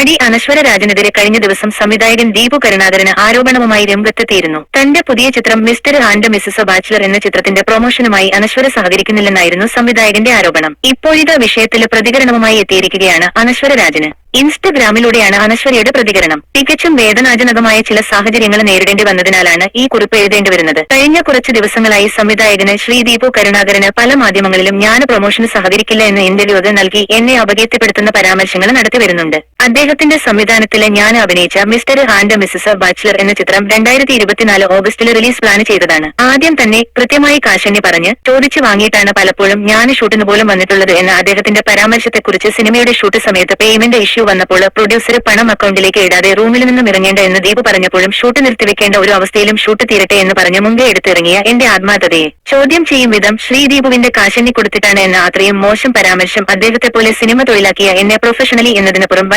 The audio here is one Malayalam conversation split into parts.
നടി അനശ്വര രാജനെതിരെ കഴിഞ്ഞ ദിവസം സംവിധായകൻ ദീപു കരുണാകരന് ആരോപണവുമായി രംഗത്തെത്തിയിരുന്നു. തന്റെ പുതിയ ചിത്രം മിസ്റ്റർ ആൻഡ് മിസസ് ബാച്ചിലർ എന്ന ചിത്രത്തിന്റെ പ്രൊമോഷനുമായി അനശ്വര സഹകരിക്കുന്നില്ലെന്നായിരുന്നു സംവിധായകന്റെ ആരോപണം. ഇപ്പോഴിതാ വിഷയത്തിൽ പ്രതികരണവുമായി എത്തിയിരിക്കുകയാണ് അനശ്വര രാജന് ഇൻസ്റ്റഗ്രാമിലൂടെയാണ് അനശ്വരയുടെ പ്രതികരണം. തികച്ചും വേദനാജനകമായ ചില സാഹചര്യങ്ങൾ നേരിടേണ്ടി വന്നതിനാലാണ് ഈ കുറിപ്പ് എഴുതേണ്ടി വരുന്നത്. കഴിഞ്ഞ കുറച്ച് ദിവസങ്ങളായി സംവിധായകന് ശ്രീ ദീപു കരുണാകരന് പല മാധ്യമങ്ങളിലും ഞാൻ പ്രൊമോഷന് സഹകരിക്കില്ല എന്ന ഇന്റർവ്യൂകൾ നൽകി എന്നെ അപകീർത്തിപ്പെടുത്തുന്ന പരാമർശങ്ങൾ നടത്തി വരുന്നുണ്ട്. അദ്ദേഹത്തിന്റെ സംവിധാനത്തിലെ ഞാൻ അഭിനയിച്ച മിസ്റ്റർ ഹാൻഡ് മിസസ് ബാച്ചിലർ എന്ന ചിത്രം രണ്ടായിരത്തി ഇരുപത്തിനാല് ഓഗസ്റ്റിൽ റിലീസ് പ്ലാൻ ചെയ്തതാണ്. ആദ്യം തന്നെ കൃത്യമായി കാശന്യ പറഞ്ഞ് ചോദിച്ചു വാങ്ങിയിട്ടാണ് പലപ്പോഴും ഞാൻ ഷൂട്ടിന് പോലും വന്നിട്ടുള്ളത് എന്ന അദ്ദേഹത്തിന്റെ പരാമർശത്തെക്കുറിച്ച് സിനിമയുടെ ഷൂട്ട് സമയത്ത് പേയ്മെന്റ് ഇഷ്യൂ വന്നപ്പോൾ പ്രൊഡ്യൂസർ പണം അക്കൗണ്ടിലേക്ക് ഇടാതെ റൂമിൽ നിന്നും ഇറങ്ങേണ്ട എന്ന് ദീപ് പറഞ്ഞപ്പോഴും ഷൂട്ട് നിർത്തിവെക്കേണ്ട ഒരു അവസ്ഥയിലും ഷൂട്ട് തീരട്ടെ എന്ന് പറഞ്ഞ് മുമ്പേ എടുത്തിറങ്ങിയ എന്റെ ആത്മാർത്ഥതയെ. ചോദ്യം ചെയ്യും വിധം ശ്രീദീപുവിന്റെ കാശന്യ കൊടുത്തിട്ടാണ് എന്ന അത്രയും മോശം പരാമർശം അദ്ദേഹത്തെ പോലെ സിനിമ തൊഴിലാക്കിയ എന്നെ പ്രൊഫഷണലി എന്നതിനപ്പുറം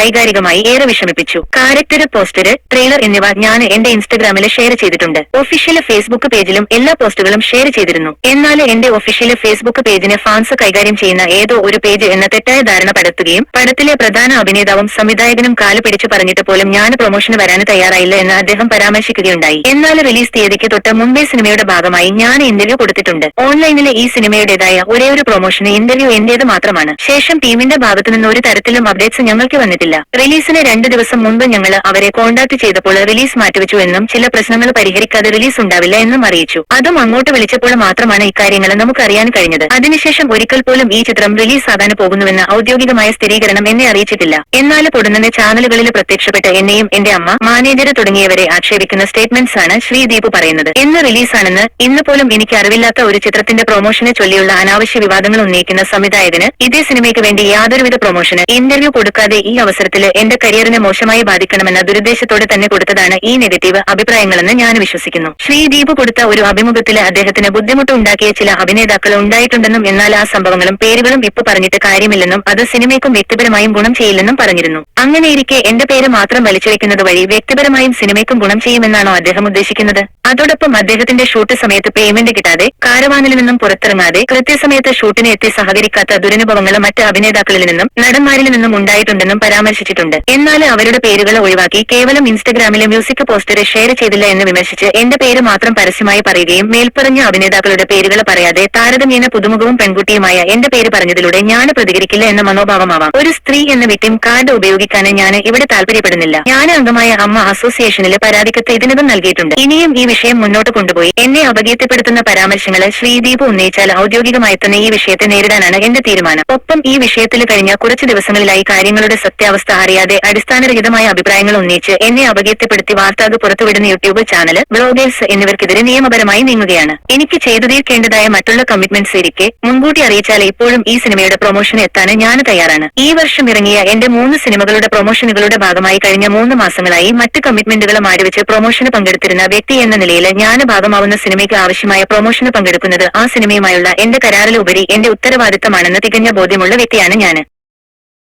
വൈകാരികമായി ഏറെ വിഷമിപ്പിച്ചു. കാരക്ടർ പോസ്റ്റർ ട്രെയിലർ എന്നിവ ഞാൻ എന്റെ ഇൻസ്റ്റഗ്രാമിൽ ഷെയർ ചെയ്തിട്ടുണ്ട്. ഒഫീഷ്യൽ ഫേസ്ബുക്ക് പേജിലും എല്ലാ പോസ്റ്റുകളും ഷെയർ ചെയ്തിരുന്നു. എന്നാൽ എന്റെ ഒഫീഷ്യൽ ഫേസ്ബുക്ക് പേജിനെ ഫാൻസ് കൈകാര്യം ചെയ്യുന്ന ഏതോ ഒരു പേജ് എന്ന തെറ്റായ ധാരണ പടത്തുകയും പടത്തിലെ പ്രധാന അഭിനേതാവും സംവിധായകനും കാൽ പിടിച്ചു പറഞ്ഞിട്ട് പോലും ഞാൻ പ്രൊമോഷന് വരാൻ തയ്യാറായില്ല എന്ന് അദ്ദേഹം പരാമർശിക്കുകയുണ്ടായി. എന്നാൽ റിലീസ് തീയതിക്ക് തൊട്ട് മുംബൈ സിനിമയുടെ ഭാഗമായി ഞാൻ ഇന്റർവ്യൂ കൊടുത്തിട്ടുണ്ട്. ഓൺലൈനിലെ ഈ സിനിമയുടേതായ ഒരേ ഒരു പ്രൊമോഷന് ഇന്റർവ്യൂ എന്റേത് മാത്രമാണ്. ശേഷം ടീമിന്റെ ഭാഗത്തു നിന്ന് ഒരു തരത്തിലും അപ്ഡേറ്റ്സ് ഞങ്ങൾക്ക് വന്നിട്ടില്ല. റിലീസിന് രണ്ടു ദിവസം മുൻപ് ഞങ്ങൾ അവരെ കോൺടാക്ട് ചെയ്തപ്പോൾ റിലീസ് മാറ്റിവെച്ചു എന്നും ചില പ്രശ്നങ്ങൾ പരിഹരിക്കാതെ റിലീസ് ഉണ്ടാവില്ല എന്നും അറിയിച്ചു. അതും അങ്ങോട്ട് വിളിച്ചപ്പോൾ മാത്രമാണ് ഇക്കാര്യങ്ങൾ നമുക്ക് അറിയാൻ കഴിഞ്ഞത്. അതിനുശേഷം ഒരിക്കൽ പോലും ഈ ചിത്രം റിലീസ് ആകാൻ പോകുന്നുവെന്ന ഔദ്യോഗികമായ സ്ഥിരീകരണം എന്നെ അറിയിച്ചിട്ടില്ല. എന്നാൽ പൊടുന്നനെ ചാനലുകളിൽ പ്രത്യക്ഷപ്പെട്ട എന്നെയും എന്റെ അമ്മ മാനേജർ തുടങ്ങിയവരെ ആക്ഷേപിക്കുന്ന സ്റ്റേറ്റ്മെന്റ്സ് ആണ് ശ്രീദീപ് പറയുന്നത്. എന്ന് റിലീസാണെന്ന് ഇന്ന് പോലും എനിക്ക് അറിവില്ലാത്ത ഒരു ചിത്രത്തിന്റെ പ്രൊമോഷനെ ചൊല്ലിയുള്ള അനാവശ്യ വിവാദങ്ങൾ ഉന്നയിക്കുന്ന സംവിധായകന് ഇതേ സിനിമയ്ക്ക് വേണ്ടി യാതൊരുവിധ പ്രൊമോഷന് ഇന്റർവ്യൂ കൊടുക്കാതെ ഈ അവസരത്തിൽ എന്റെ കരിയറിനെ മോശമായി ബാധിക്കണമെന്ന ദുരുദ്ദേശത്തോടെ തന്നെ കൊടുത്തതാണ് ഈ നെഗറ്റീവ് അഭിപ്രായങ്ങളെന്ന് ഞാൻ വിശ്വസിക്കുന്നു. ശ്രീദീപ് കൊടുത്ത ഒരു അഭിമുഖത്തിൽ അദ്ദേഹത്തിന് ബുദ്ധിമുട്ട് ഉണ്ടാക്കിയ ചില അഭിനേതാക്കൾ ഉണ്ടായിട്ടുണ്ടെന്നും എന്നാൽ ആ സംഭവങ്ങളും പേരുകളും ഇപ്പൊ പറഞ്ഞിട്ട് കാര്യമില്ലെന്നും അത് സിനിമയ്ക്കും വ്യക്തിപരമായും ഗുണം ചെയ്യില്ലെന്നും പറഞ്ഞിരുന്നു. അങ്ങനെയിരിക്കെ എന്റെ പേര് മാത്രം വലിച്ചുവെക്കുന്നത് വഴി വ്യക്തിപരമായും സിനിമയ്ക്കും ഗുണം ചെയ്യുമെന്നാണോ അദ്ദേഹം ഉദ്ദേശിക്കുന്നത്? അതോടൊപ്പം അദ്ദേഹത്തിന്റെ ഷൂട്ട് സമയത്ത് പേയ്മെന്റ് കിട്ടാതെ കാരവാനിൽ നിന്നും പുറത്തിറങ്ങാതെ കൃത്യസമയത്ത് ഷൂട്ടിന് എത്തി സഹകരിക്കാത്ത ദുരനുഭവങ്ങൾ മറ്റ് അഭിനേതാക്കളിൽ നിന്നും നടന്മാരിൽ നിന്നും ഉണ്ടായിട്ടുണ്ടെന്നും പരാമർശിച്ചിട്ടുണ്ട്. എന്നാൽ അവരുടെ പേരുകൾ ഒഴിവാക്കി കേവലം ഇൻസ്റ്റഗ്രാമിലെ മ്യൂസിക് പോസ്റ്റർ ഷെയർ ചെയ്തില്ല എന്ന് വിമർശിച്ച് എന്റെ പേര് മാത്രം പരസ്യമായി പറയുകയും മേൽപ്പറഞ്ഞ അഭിനേതാക്കളുടെ പേരുകൾ പറയാതെ താരതമ്യേന പുതുമുഖവും പെൺകുട്ടിയുമായ എന്റെ പേര് പറഞ്ഞതിലൂടെ ഞാൻ പ്രതികരിക്കില്ല എന്ന മനോഭാവമാവാം. ഒരു സ്ത്രീ എന്ന വിട്ടിം കാർഡ് ഉപയോഗിക്കാൻ ഞാൻ ഇവിടെ താല്പര്യപ്പെടുന്നില്ല. ഞാൻ അംഗമായ അമ്മ അസോസിയേഷനിലെ പരാതിക്കത്ത് ഇതിനകം നൽകിയിട്ടുണ്ട്. ഇനിയും ഈ വിഷയം മുന്നോട്ട് കൊണ്ടുപോയി. എന്നെ അപകീർത്തിപ്പെടുത്തുന്ന പരാമർശങ്ങൾ ശ്രീദീപ് ഉന്നയിച്ചാൽ ഔദ്യോഗികമായി തന്നെ ഈ വിഷയത്തെ നേരിടാനാണ് എന്റെ തീരുമാനം. ഒപ്പം ഈ വിഷയത്തിൽ കഴിഞ്ഞ കുറച്ച് ദിവസങ്ങളിലായി കാര്യങ്ങളുടെ സത്യാവസ്ഥ അറിയാതെ അടിസ്ഥാനരഹിതമായ അഭിപ്രായങ്ങൾ ഉന്നയിച്ച് എന്നെ അപകീർത്തിപ്പെടുത്തി വാർത്താക് പുറത്തുവിടുന്ന യൂട്യൂബ് ചാനൽ ബ്ലോഗേഴ്സ് എന്നിവർക്കെതിരെ നിയമപരമായി നീങ്ങുകയാണ്. എനിക്ക് ചെയ്തു തീർക്കേണ്ടതായ മറ്റുള്ള കമ്മിറ്റ്മെന്റ്സ് ഇരിക്കെ മുൻകൂട്ടി അറിയിച്ചാൽ ഇപ്പോഴും ഈ സിനിമയുടെ പ്രൊമോഷൻ എത്താൻ ഞാൻ തയ്യാറാണ്. ഈ വർഷം ഇറങ്ങിയ എന്റെ മൂന്ന് സിനിമകളുടെ പ്രൊമോഷനുകളുടെ ഭാഗമായി കഴിഞ്ഞ മൂന്ന് മാസങ്ങളായി മറ്റ് കമ്മിറ്റ്മെന്റുകൾ മാറ്റിവെച്ച് പ്രൊമോഷന് പങ്കെടുത്തിരുന്ന വ്യക്തി എന്ന നിലയിൽ ഞാൻ ഭാഗമാവുന്ന സിനിമയ്ക്ക് ആവശ്യമായ പ്രൊമോഷന് പങ്കെടുക്കുന്നത് ആ സിനിമയുമായുള്ള എന്റെ കരാറിലുപരി എന്റെ ഉത്തരവാദിത്തമാണെന്ന് തികഞ്ഞ ബോധ്യമുള്ള വ്യക്തിയാണ് ഞാൻ